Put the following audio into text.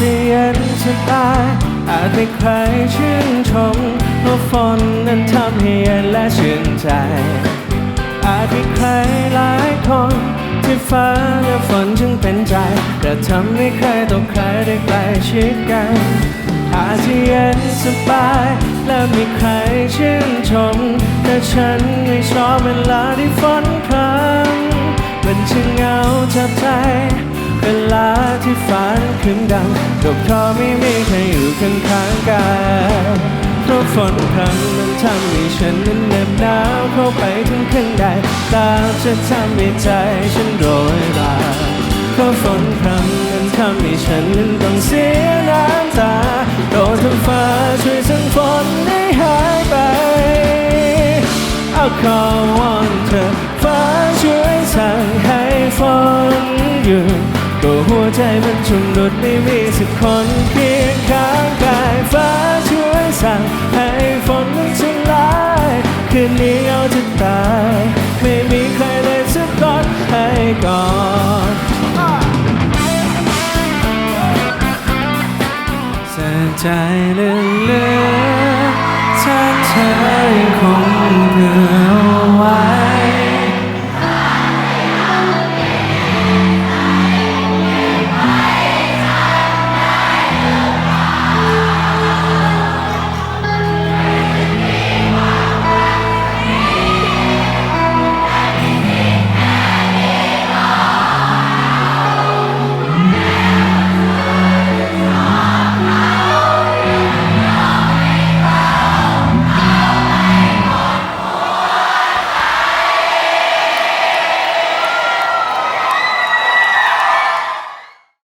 ตายอาจไม่ใครชื่นชมเพราะฝนนั้นทำให้เย็นและชื่นใจ อาจมีใครหลายคนที่ฟ้าและฝนจึงเป็นใจแต่ทำให้ใครต่อใครได้ใกล้ชิดกันอาจจะเย็นสบาย และมีใครชื่นชม แต่ฉันไม่ชอบเวลาที่ฝนพรำมันช่างเหงาจับใจ ฟ้านั้นครึ้มดำก็เพราะไม่มีใครอยู่ข้างๆกันเพราะฝนพรำมันทำให้ฉันนั้นเหน็บหนาวเข้าไปถึงข้างในตาจะทำให้ใจฉันโรยราเพราะฝนพรำมันทำให้ฉันนั้นต้องเสียน้ำตาโดนท้องฟ้าช่วยสั่งฝนให้หายไปเอาขอวอนเธอฟ้าช่วยสั่งให้ฝนหยุด ก็หัวใจมันชุ่มหลุดไม่มีสักคนเคียงข้างกายฟ้าช่วยสั่งให้ฝนมันสลายคืนนี้เอาจะตาย ไม่มีใครเลยสักคนให้ก่อนเสียใจเลือๆถ้าเธอยังคง